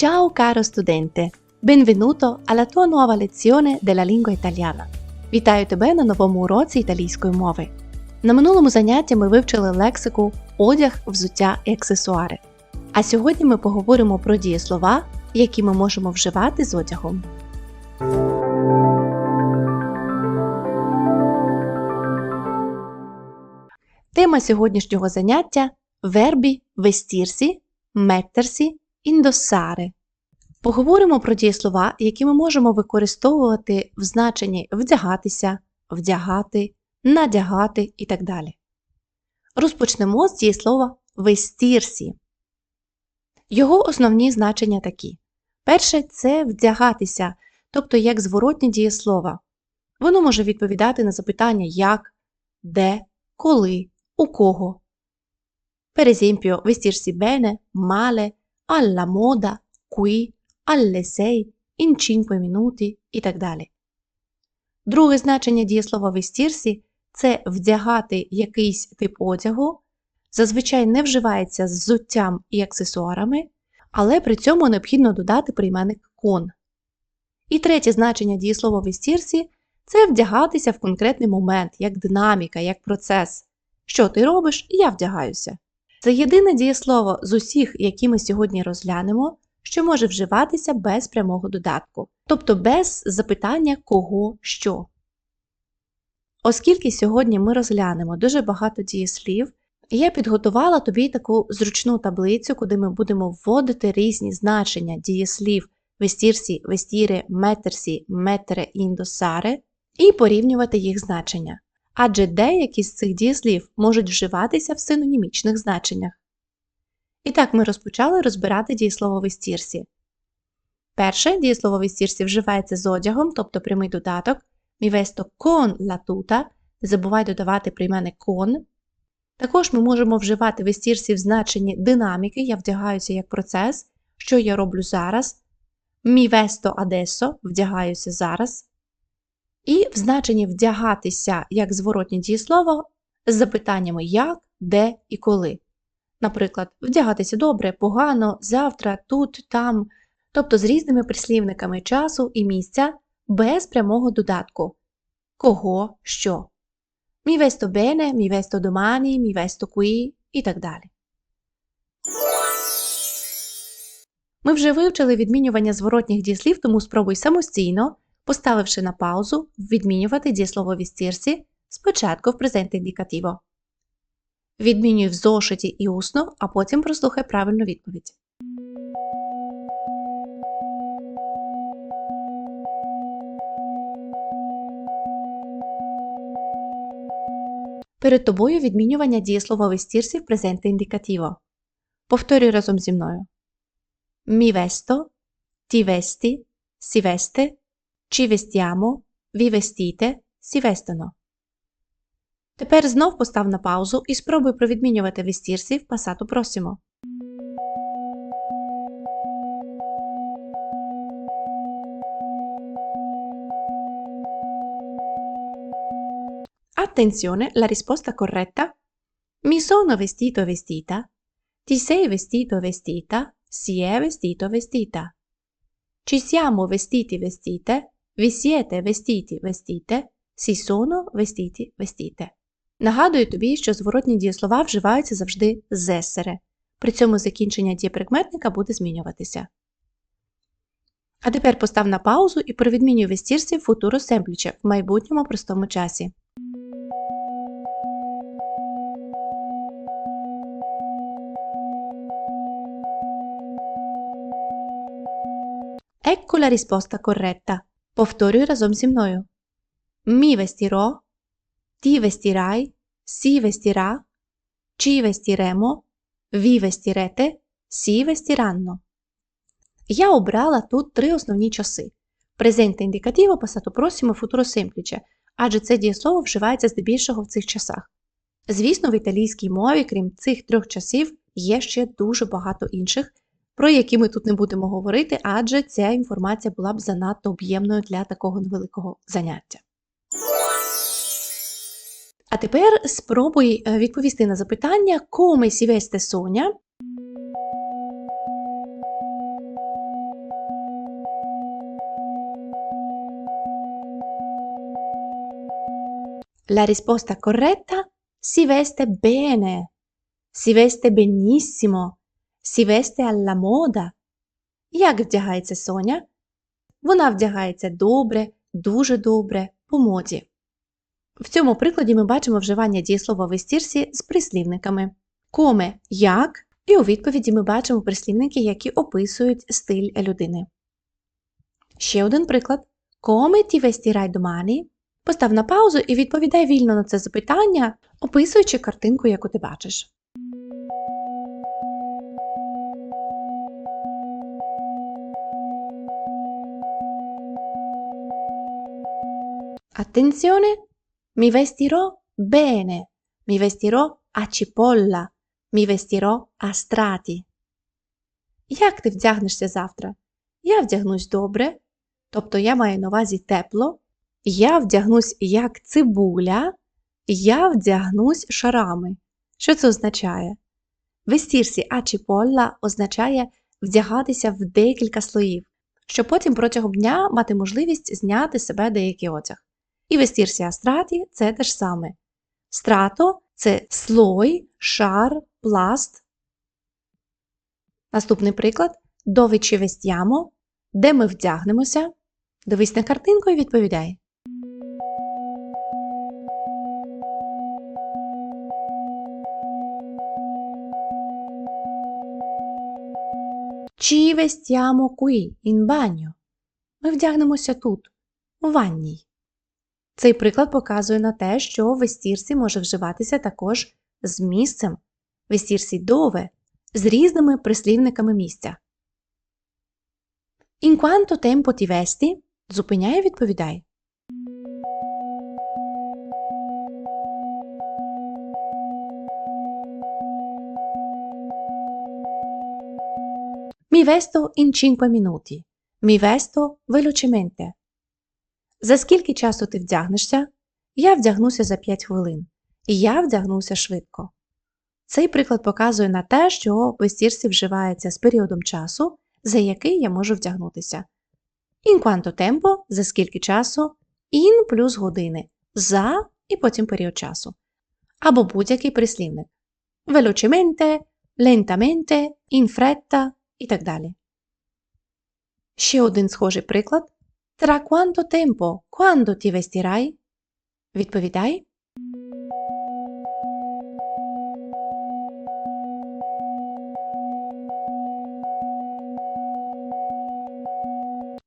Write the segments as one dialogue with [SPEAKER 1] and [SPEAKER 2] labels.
[SPEAKER 1] Ciao caro studente! Benvenuto alla tua nuova lezione della lingua italiana. Вітаю тебе на новому уроці італійської мови. На минулому занятті ми вивчили лексику одяг, взуття і аксесуари. А сьогодні ми поговоримо про дієслова, які ми можемо вживати з одягом. Тема сьогоднішнього заняття вербі вестірсі, меттерсі, індосари. Поговоримо про дієслова, які ми можемо використовувати в значенні вдягатися, вдягати, надягати і так далі. Розпочнемо з дієслова вестірсі. Його основні значення такі. Перше це вдягатися, тобто як зворотні дієслова. Воно може відповідати на запитання як, де, коли, у кого. Per esempio, vestirsi bene, alla moda, qui, alle sei, in 5 minuti і так далі. Друге значення дієслова вестірсі це вдягати якийсь тип одягу, зазвичай не вживається з взуттям і аксесуарами, але при цьому необхідно додати прийменник кон. І третє значення дієслова вестірсі це вдягатися в конкретний момент, як динаміка, як процес. Що ти робиш, я вдягаюся. Це єдине дієслово з усіх, які ми сьогодні розглянемо, що може вживатися без прямого додатку, тобто без запитання кого що. Оскільки сьогодні ми розглянемо дуже багато дієслів, я підготувала тобі таку зручну таблицю, куди ми будемо вводити різні значення дієслів вестірсі, вестіри, метерсі, метере, індосаре і порівнювати їх значення адже деякі з цих дієслів можуть вживатися в синонімічних значеннях. І так ми розпочали розбирати дієслово вестірсі. Перше дієслово вестірсі вживається з одягом, тобто прямий додаток. Con la tuta, не забувай додавати прийменник con. Також ми можемо вживати вестірсі в значенні динаміки, я вдягаюся як процес, що я роблю зараз. Mi vesto вдягаюся зараз. І в значенні вдягатися як зворотнє дієслово з запитаннями як, де і коли. Наприклад, вдягатися добре, погано, завтра, тут, там, тобто з різними прислівниками часу і місця без прямого додатку кого, що. Мі весто bene, мі весто domani, мі весто qui і так далі. Ми вже вивчили відмінювання зворотніх дієслів, тому спробуй самостійно поставивши на паузу, відмінювати дієслово вістірці спочатку в презент індикативо. Відмінюй в зошиті і усно, а потім прослухай правильну відповідь. Перед тобою відмінювання дієслова вестірсі в презенте індикативо. Повторюй разом зі мною. Mi vesto, ti Ci vestiamo, vi vestite, si vestono. Тепер знов постав на паузу і спробуй провідмінювати вестірсі в пасату просимо. Attenzione, la risposta corretta. Mi sono vestito vestita. Ti sei vestito vestita. Si è vestito vestita. Ci siamo vestiti vestite. Vi siete vestiti vestite, si sono vestiti vestite. Нагадую тобі, що зворотні дієслова вживаються завжди з есере. При цьому закінчення дієприкметника буде змінюватися. А тепер постав на паузу і провідмінюй вестірсі футуро семпліче в майбутньому простому часі. Ecco la risposta corretta. Повторюй разом зі мною. Mi vestirò, ti vestirai, si vestirà, ci vestiremo, vi vestirete, si vestiranno. Я обрала тут три основні часи. Презенте індикативо, passato prossimo, futuro semplice, адже це дієслово вживається здебільшого в цих часах. Звісно, в італійській мові, крім цих трьох часів, є ще дуже багато інших, про які ми тут не будемо говорити, адже ця інформація була б занадто об'ємною для такого невеликого заняття. А тепер спробуй е, відповісти на запитання, come si Соня. La risposta corretta si veste bene, si veste benissimo si veste alla moda. Як вдягається Соня? Вона вдягається добре, дуже добре, по моді. В цьому прикладі ми бачимо вживання дієслова в істірсі з прислівниками. Коме як, і у відповіді ми бачимо прислівники, які описують стиль людини. Ще один приклад. Come ti vestirai domani? Постав на паузу і відповідай вільно на це запитання, описуючи картинку, яку ти бачиш. Attenzione, mi vestirò bene, mi vestirò a cipolla, mi vestirò a strati. Як ти вдягнешся завтра? Я вдягнусь добре, тобто я маю на увазі тепло, я вдягнусь як цибуля, я вдягнусь шарами. Що це означає? Вестірсі а cipolla означає вдягатися в декілька слоїв, щоб потім протягом дня мати можливість зняти себе деякий одяг. І вестірсі а страті це те ж саме. Страто це слой, шар, пласт. Наступний приклад ci vestiamo, де ми вдягнемося. Дивись на картинку і відповідай. Ci vestiamo qui, in bagno. Ми вдягнемося тут, у ванній. Цей приклад показує на те, що в естірсі може вживатися також з місцем, в естірсі дове, з різними прислівниками місця. In quanto tempo ti vesti? Зупиняй і відповідай. Mi vesto in 5 minuti. Mi vesto velocemente. За скільки часу ти вдягнешся? Я вдягнуся за 5 хвилин. І я вдягнуся швидко. Цей приклад показує на те, що в естірсі вживається з періодом часу, за який я можу вдягнутися. In quanto tempo – за скільки часу, in плюс години, за і потім період часу. Або будь-який прислівник. Velocemente, lentamente, in fretta і так далі. Ще один схожий приклад. Tra quanto tempo, quando ti vestirai? Відповідай.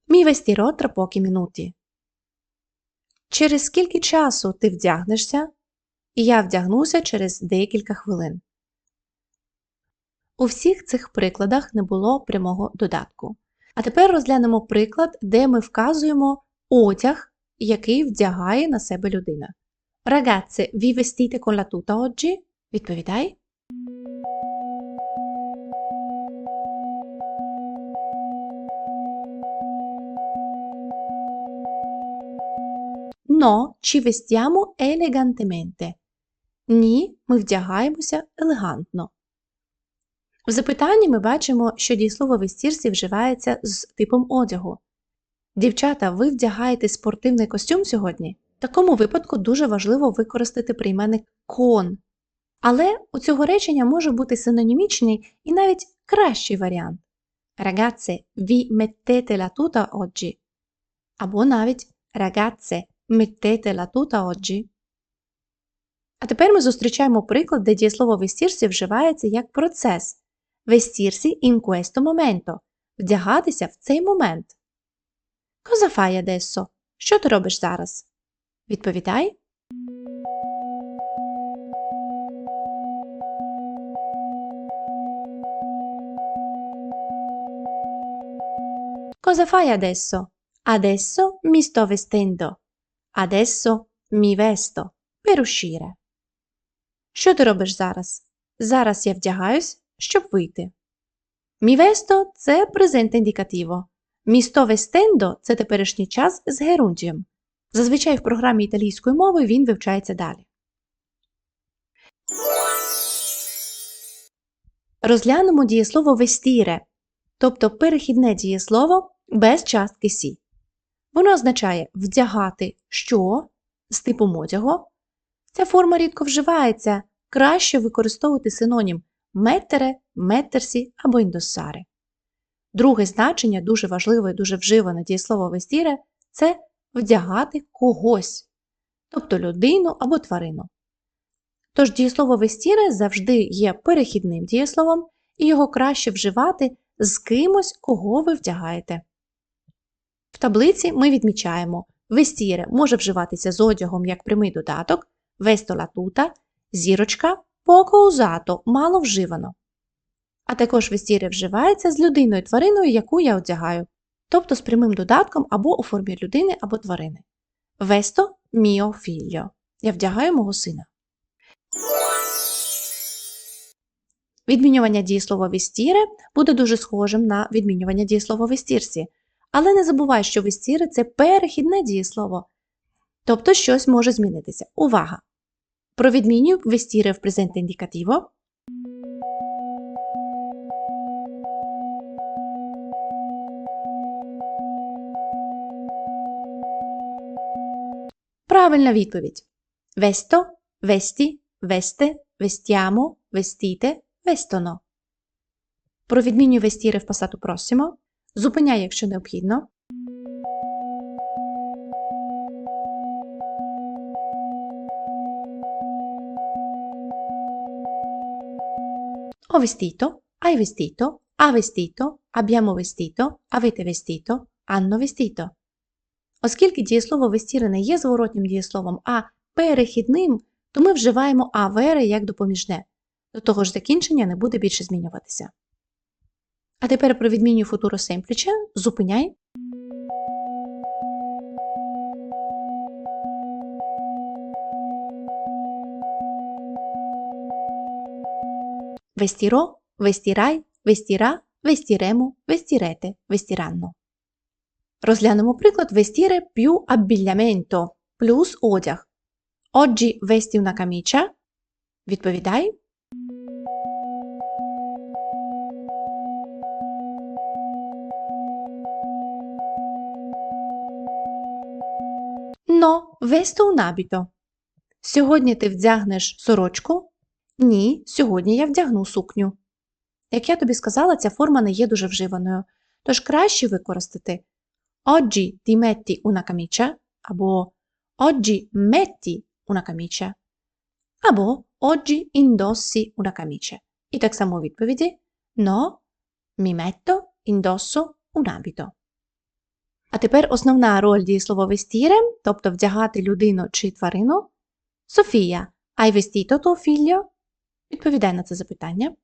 [SPEAKER 1] Mi vestirò tra pochi minuti. Через скільки часу ти вдягнешся? Я вдягнуся через декілька хвилин. У всіх цих прикладах не було прямого додатку. А тепер розглянемо приклад, де ми вказуємо одяг, який вдягає на себе людина. Ragazze, vi vestite con la tuta oggi? Відповідай. No, ci vestiamo elegantemente. Ні, ми вдягаємося елегантно. В запитанні ми бачимо, що дієслово в вживається з типом одягу. Дівчата, ви вдягаєте спортивний костюм сьогодні? В такому випадку дуже важливо використати прийменник кон. Але у цього речення може бути синонімічний і навіть кращий варіант. Ragazze, vi mettete la tuta oggi. Або навіть Ragazze, mettete la tuta oggi. А тепер ми зустрічаємо приклад, де дієслово в вживається як процес. Vestirsi in questo momento. Вдягатися в цей момент. Cosa fai adesso? Що ти робиш зараз? Відповідай. Cosa fai adesso? Adesso mi sto vestendo. Adesso mi vesto. Per uscire. Що ти робиш зараз? Зараз я вдягаюсь, щоб вийти. Vesto – це презент індикативо. Sto vestendo – це теперішній час з герундієм. Зазвичай в програмі італійської мови він вивчається далі. Розглянемо дієслово vestire, тобто перехідне дієслово без частки сі. Воно означає вдягати що з типом одягу, Ця форма рідко вживається, краще використовувати синонім меттере, меттерсі або індосаре. Друге значення, дуже важливе і дуже вживане дієслово вестіре це вдягати когось, тобто людину або тварину. Тож дієслово вестіре завжди є перехідним дієсловом, і його краще вживати з кимось, кого ви вдягаєте. В таблиці ми відмічаємо вестіре може вживатися з одягом як прямий додаток, весто la зірочка, poco usato, мало вживано. А також вестіре вживається з людиною твариною, яку я одягаю, тобто з прямим додатком або у формі людини або тварини. Весто mio figlio. Я вдягаю мого сина. Відмінювання дієслова вестіре буде дуже схожим на відмінювання дієслова вестірсі. Але не забувай, що вестіре – це перехідне дієслово. Тобто щось може змінитися. Увага! Про відміню вестіре в презенте індикативо. Правильна відповідь. Весто, весті, весте, вестіамо, вестіте, vestono. Про відміню вестіре в пасату просимо. Зупиняй, якщо необхідно. Ho vestito, hai vestito, ha vestito, abbiamo vestito, avete vestito, hanno vestito. Оскільки дієслово вестіри не є зворотнім дієсловом, а перехідним, то ми вживаємо авере як допоміжне. До того ж закінчення не буде більше змінюватися. А тепер про відмінню футуро семпліче зупиняй. Vestirò, vestirai, vestirà, vestiremo, vestirete, vestiranno. Розглянемо приклад vestire più abbigliamento плюс одяг. Oggi vesti una camicia. Відповідай. Но vesto un abito. Сьогодні ти вдягнеш сорочку? Ні, сьогодні я вдягну сукню. Як я тобі сказала, ця форма не є дуже вживаною, тож краще використати Oggi ti metti una camicia або Oggi metti una camicia або Oggi indossi una camicia. І так само у відповіді No, mi metto, indosso un abito. А тепер основна роль дієслова vestire, тобто вдягати людину чи тварину. Софія, hai vestito tuo figlio? Відповідай на це запитання.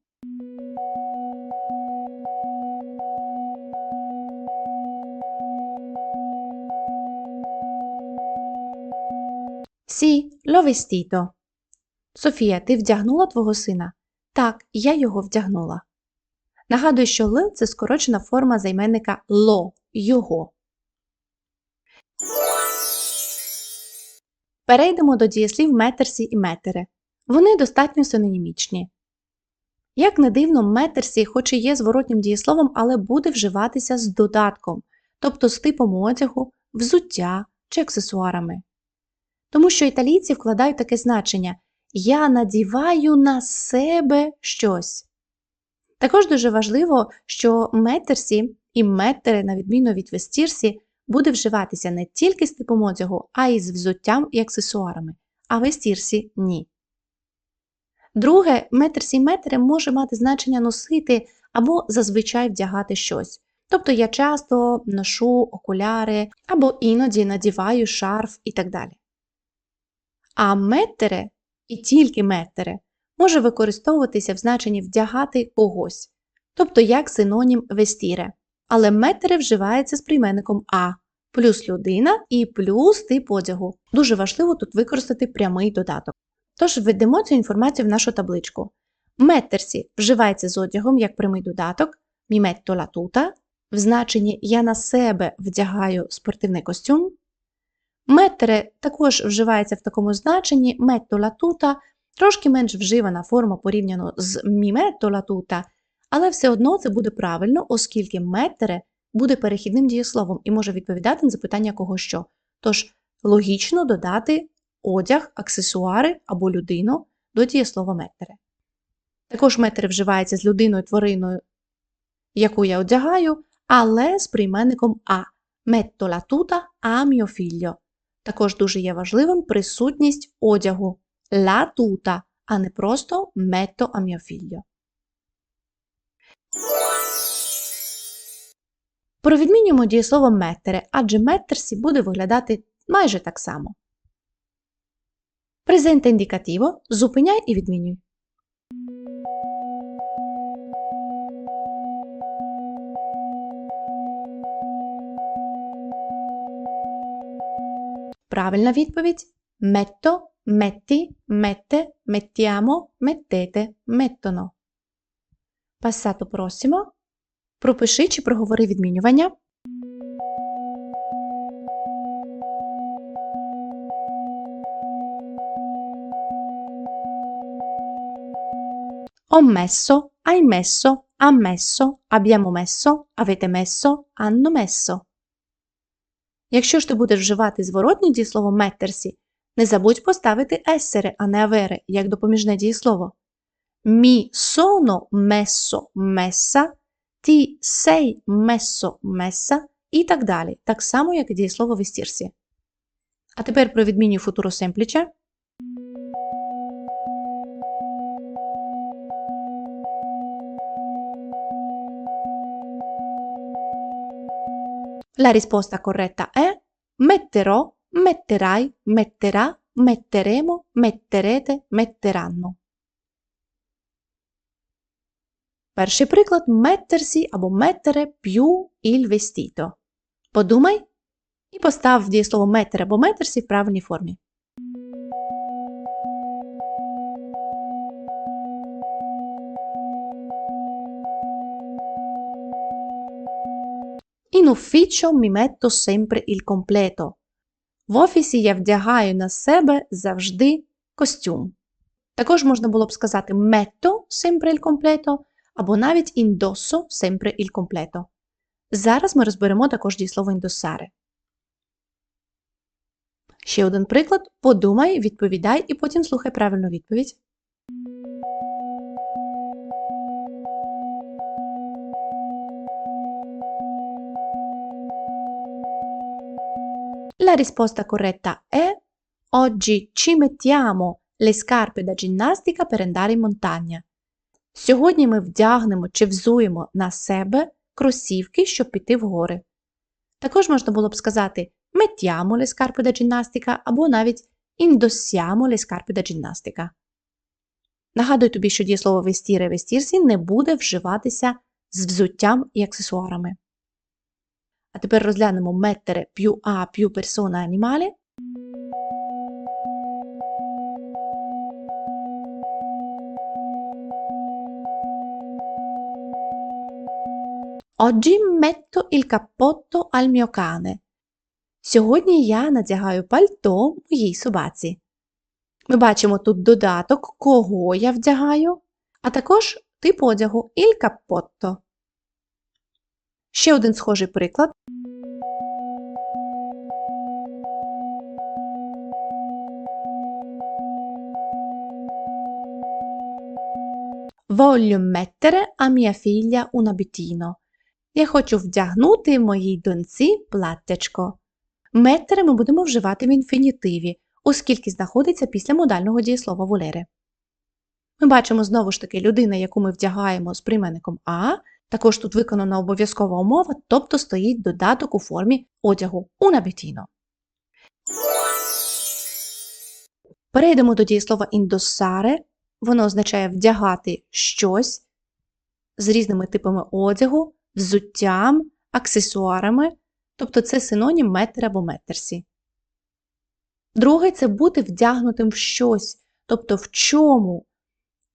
[SPEAKER 1] Сі, l'ho vestito. Софія, ти вдягнула твого сина? Так, я його вдягнула. Нагадую, що Л це скорочена форма займенника ло його. Перейдемо до дієслів метерсі і метере. Вони достатньо синонімічні. Як не дивно, метерсі, хоч і є зворотнім дієсловом, але буде вживатися з додатком, тобто з типом одягу, взуття чи аксесуарами. Тому що італійці вкладають таке значення Я надіваю на себе щось. Також дуже важливо, що метерсі і метери, на відміну від вестірсі, буде вживатися не тільки з типом одягу, а й з взуттям і аксесуарами, а вестірсі ні. Друге, метерсі і метери може мати значення носити або зазвичай вдягати щось. Тобто я часто ношу окуляри або іноді надіваю шарф і так далі. А меттере і тільки меттере може використовуватися в значенні вдягати когось, тобто як синонім вестіре. Але меттере вживається з прийменником А, плюс людина і плюс тип одягу. Дуже важливо тут використати прямий додаток. Тож введемо цю інформацію в нашу табличку. Меттерсі вживається з одягом як прямий додаток, міметто tuta, в значенні я на себе вдягаю спортивний костюм. Меттере також вживається в такому значенні метто tuta, трошки менш вживана форма порівняно з міметто tuta, але все одно це буде правильно, оскільки меттере буде перехідним дієсловом і може відповідати на запитання кого що. Тож логічно додати одяг, аксесуари або людину до дієслова метtere. Також метtere вживається з людиною твариною, яку я одягаю, але з прийменником а. Tuta a mio figlio. Також дуже є важливим присутність одягу tuta, а не просто metto a mio figlio. Провідмінюємо дієслово метtere, адже меттерсі буде виглядати майже так само. Презента індикативо зупиняй і відмінюй. Правильна відповідь metto, metti, mette, mettiamo, mettete, mettono. Passato prossimo. Пропиши чи проговори відмінювання. Ho messo, hai messo, ha messo, abbiamo messo, avete messo, hanno messo. Якщо ж ти будеш вживати зворотнє дієслово меттерсі, не забудь поставити ессере, а не авере, як допоміжне дієслово. Mi sono messo, messa, ti sei messo, messa і так далі, так само, як і дієслово вестірсі. А тепер про відміню футуро семпліче. La risposta corretta è metterò, metterai, metterà, metteremo, metterete, metteranno. Перший приклад mettersi або mettere più il vestito. Подумай і постав дієслово mettere або mettersi в правильній формі. Ufficio mi metto sempre il completo. В офісі я вдягаю на себе завжди костюм. Також можна було б сказати metto sempre il completo або навіть indosso sempre il completo. Зараз ми розберемо також дієслово indossare. Ще один приклад. Подумай, відповідай і потім слухай правильну відповідь. La risposta corretta è Oggi ci mettiamo le scarpe da ginnastica per andare in montagna. Сьогодні ми вдягнемо чи взуємо на себе кросівки, щоб піти в гори. Також можна було б сказати mettiamo le scarpe da ginnastica або навіть indossiamo le scarpe da ginnastica. Нагадую тобі, що дієслово вестіре вестірсі не буде вживатися з взуттям і аксесуарами. А тепер розглянемо mettere più a più persona animale. Oggi metto il cappotto al mio cane. Сьогодні я надягаю пальто моїй собаці. Ми бачимо тут додаток, кого я вдягаю, а також тип одягу il cappotto. Ще один схожий приклад. Voglio mettere a mia figlia un abitino. Я хочу вдягнути моїй доньці платтячко. Метtere ми будемо вживати в інфінітиві, оскільки знаходиться після модального дієслова волери. Ми бачимо знову ж таки людина, яку ми вдягаємо з прийменником А, також тут виконана обов'язкова умова, тобто стоїть додаток у формі одягу un abitino. Перейдемо до дієслова indossare. Воно означає вдягати щось з різними типами одягу, взуттям, аксесуарами, тобто це синонім метр або метерсі. Друге це бути вдягнутим в щось, тобто в чому.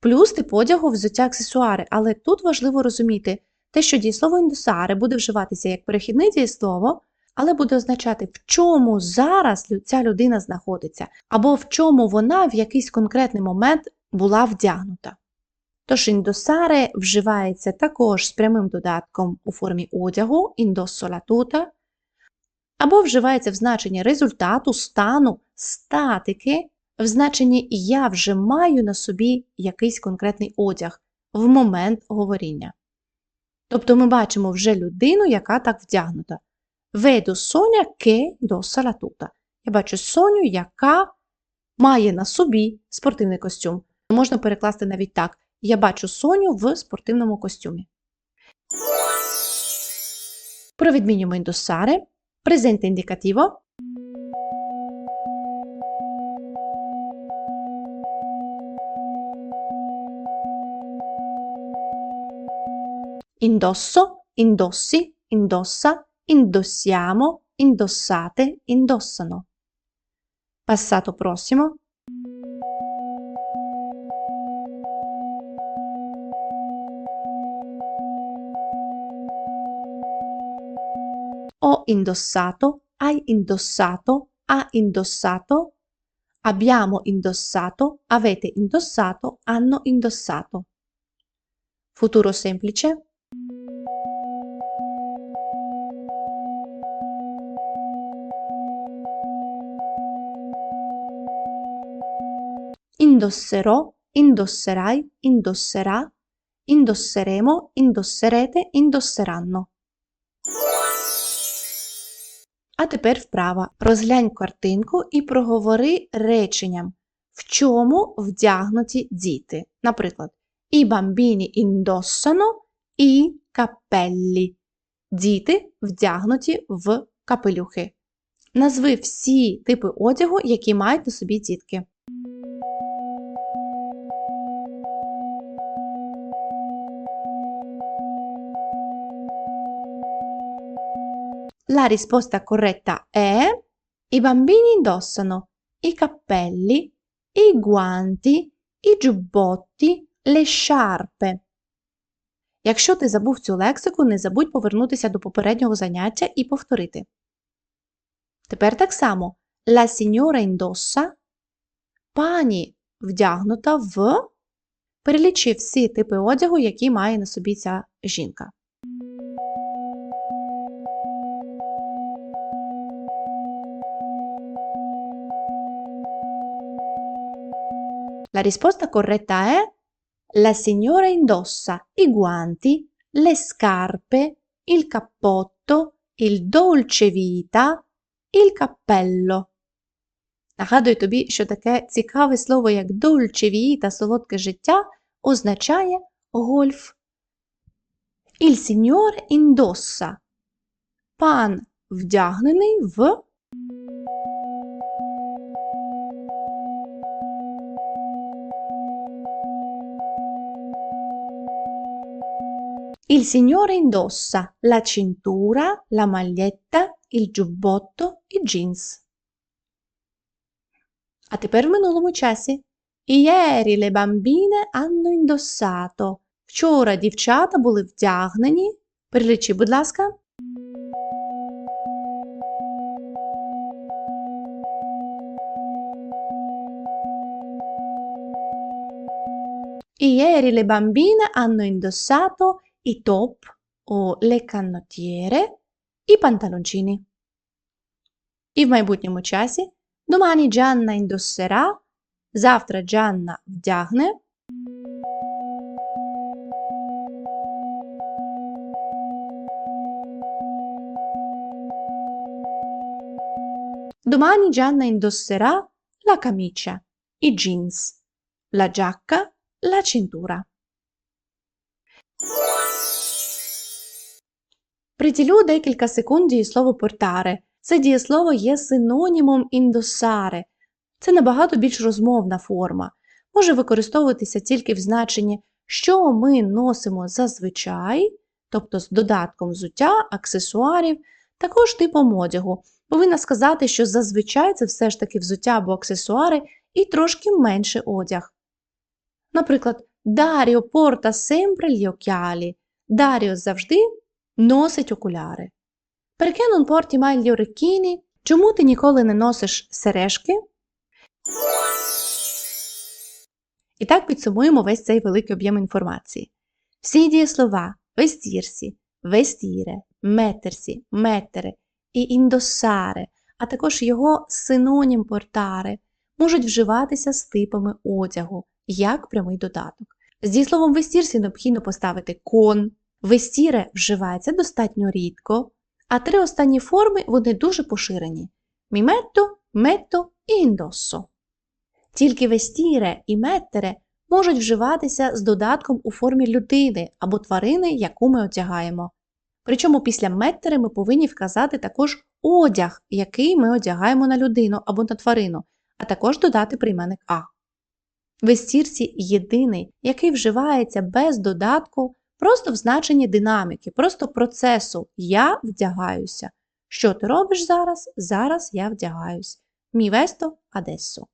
[SPEAKER 1] Плюс тип одягу взуття аксесуари, але тут важливо розуміти те, що дієслово індусари буде вживатися як перехідне дієслово, але буде означати, в чому зараз ця людина знаходиться, або в чому вона в якийсь конкретний момент була вдягнута. Тож індосаре вживається також з прямим додатком у формі одягу, індоссо la tuta, або вживається в значенні результату, стану, статики в значенні я вже маю на собі якийсь конкретний одяг в момент говоріння. Тобто ми бачимо вже людину, яка так вдягнута. Vedo Соня indossa la tuta. Я бачу Соню, яка має на собі спортивний костюм. Можна перекласти навіть так. Я бачу Соню в спортивному костюмі. Про відмінюємо indossare. Presente Indosso, indossi, indossa, indossiamo, indossate, indossano. Passato prossimo. Ho indossato, hai indossato, ha indossato, abbiamo indossato, avete indossato, hanno indossato. Futuro semplice. Indosserò, indosserai, indosserà, indosseremo, indosserete, indosseranno. А тепер вправа. Розглянь картинку і проговори реченням, в чому вдягнуті діти. Наприклад, i bambini indossano i cappelli. Діти вдягнуті в капелюхи. Назви всі типи одягу, які мають на собі дітки. La risposta corretta è i bambini indossano i cappelli, i guanti, i giubbotti, le sciarpe. Якщо ти забув цю лексику, не забудь повернутися до попереднього заняття і повторити. Тепер так само la signora indossa, пані вдягнута в. Перелічи всі типи одягу, які має на собі ця жінка. La risposta corretta è la signora indossa i guanti, le scarpe, il cappotto, il dolce vita, il cappello. Нагадую тобі, що таке цікаве слово, як dolce vita, солодке життя, означає гольф. Il signor indossa. Пан вдягнений в Il signore indossa la cintura, la maglietta, il giubbotto, i jeans. А тепер в минулому часі. Ieri le bambine hanno indossato. Вчора дівчата були вдягнені. Перелічи, будь ласка. Ieri le bambine hanno indossato i top o le canottiere, i pantaloncini. І в майбутньому часі домані Джанна індоссера, завтра Джанна вдягне. Domani Gianna indosserà la camicia, i jeans, la giacca, la cintura. Приділю декілька секунд дієслову портаре. Це дієслово є синонімом індосаре. Це набагато більш розмовна форма. Може використовуватися тільки в значенні, що ми носимо зазвичай, тобто з додатком взуття, аксесуарів, також типом одягу. Повинна сказати, що зазвичай це все ж таки взуття або аксесуари і трошки менше одяг. Наприклад, Даріо порта gli occhiali. Даріо завжди носить окуляри. Perché non porti mai gli orecchini? Чому ти ніколи не носиш сережки? І так підсумуємо весь цей великий об'єм інформації. Всі дієслова vestirsi, vestire, mettersi, mettere і indossare а також його синонім портаре можуть вживатися з типами одягу як прямий додаток. З дієсловом вестірсі необхідно поставити кон, вестіре вживається достатньо рідко, а три останні форми вони дуже поширені: міметто, метто і індоссо. Тільки вестіре і меттере можуть вживатися з додатком у формі людини або тварини, яку ми одягаємо. Причому після меттере ми повинні вказати також одяг, який ми одягаємо на людину або на тварину, а також додати прийменник А. Вестірці єдиний, який вживається без додатку, просто в значенні динаміки, просто процесу Я вдягаюся. Що ти робиш зараз? Зараз я вдягаюсь. Мі весто адесо.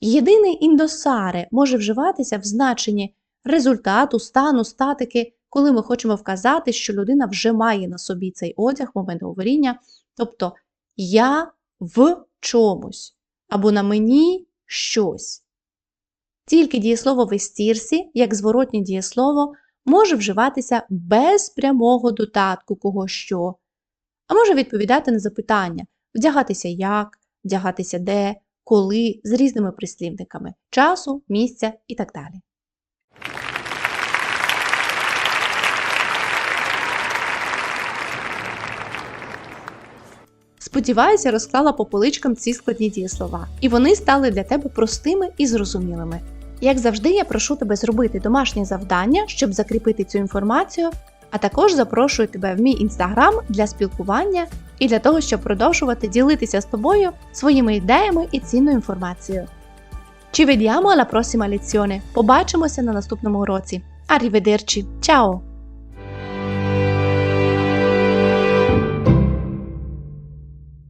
[SPEAKER 1] Єдиний індосаре може вживатися в значенні результату, стану, статики, коли ми хочемо вказати, що людина вже має на собі цей одяг момент говоріння, тобто я в чомусь або на мені щось. Тільки дієслово вестірсі, як зворотнє дієслово, може вживатися без прямого додатку кого що, а може відповідати на запитання вдягатися як, вдягатися де, коли з різними прислівниками часу, місця і так далі. Сподіваюся, розклала по поличкам ці складні дієслова, і вони стали для тебе простими і зрозумілими. Як завжди, я прошу тебе зробити домашнє завдання, щоб закріпити цю інформацію, а також запрошую тебе в мій інстаграм для спілкування і для того, щоб продовжувати ділитися з тобою своїми ідеями і цінною інформацією. Ci vediamo alla prossima lezione. Побачимося на наступному уроці. Arrivederci. Ciao!